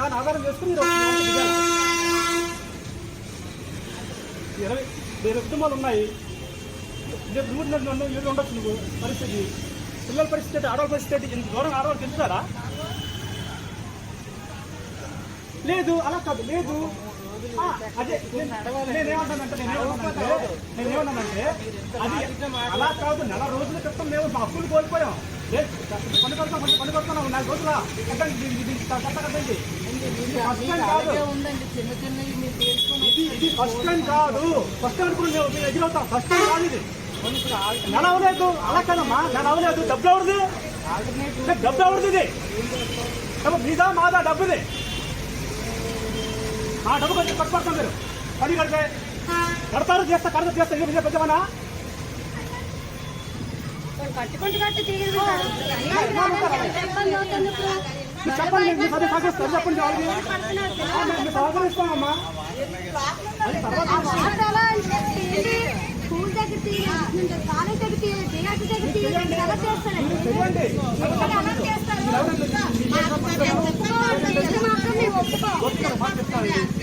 దాని ఆధారం చేసుకుని ఇరవై ఇరవై కుటుంబాలు ఉన్నాయి. రేపు నువ్వు నెలలు నన్ను ఏడు ఉండొచ్చు నువ్వు పరిస్థితి. పిల్లల పరిస్థితి ఏంటి? ఆడవాళ్ళ పరిస్థితి ఏంటి? ఇంత దూరం ఆడవాళ్ళు తెలుస్తారా లేదు అలా కాదు. లేదు. అదే. నేనేమంటానంటే నేనేమంటానంటే నేనేమన్నానంటే అది అలా కాదు. నెల రోజుల క్రితం మేము మా అప్పులు కోల్పోయాం. ఏ, పని కొడతాం పని పని నాలుగు రోజుల. కట్టండి ఇది- కట్ట కట్టండి ఇది ఫస్ట్ టైం కాదు ఫస్ట్ టైం ఇప్పుడు మేము మేము ఎదురవుతాం ఫస్ట్ టైం కాదు ఇది నెల అవ్వలేదు అలా కాదమ్మా నెల అవ్వలేదు డబ్బు ఎవరిది డబ్బు ఎవరిది మీదా మాదా డబ్బుది ఆ డబ్బు కొంచెం కట్టుపడతాం మీరు పని కడితే కడతారు చేస్తా కడత చేస్తా నిజం పెద్దమనా కట్టుకుంటూ కట్టు తిరిగి చెప్పండి మీ సభ సాగు వస్తారు చెప్పండి మీ సహకరిస్తామమ్మా స్కూల్ దగ్గర మాత్రం మేము ఒప్పుకోవాలి